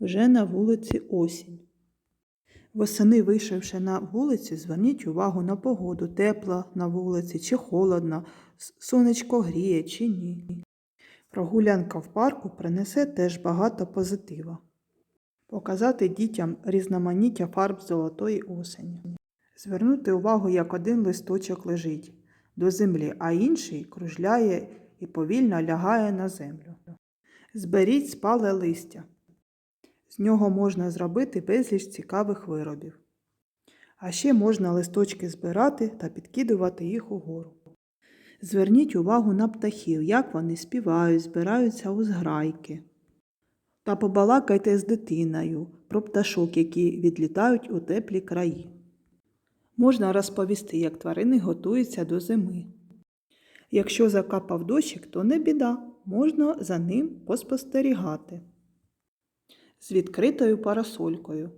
Вже на вулиці осінь. Восени, вийшовши на вулицю, зверніть увагу на погоду, тепло на вулиці чи холодно, сонечко гріє чи ні. Прогулянка в парку принесе теж багато позитива. Показати дітям різноманіття фарб золотої осені. Звернути увагу, як один листочок лежить до землі, а інший кружляє і повільно лягає на землю. Зберіть спале листя. З нього можна зробити безліч цікавих виробів. А ще можна листочки збирати та підкидувати їх угору. Зверніть увагу на птахів, як вони співають, збираються у зграйки. Та побалакайте з дитиною про пташок, які відлітають у теплі краї. Можна розповісти, як тварини готуються до зими. Якщо закапав дощик, то не біда, можна за ним поспостерігати з відкритою парасолькою.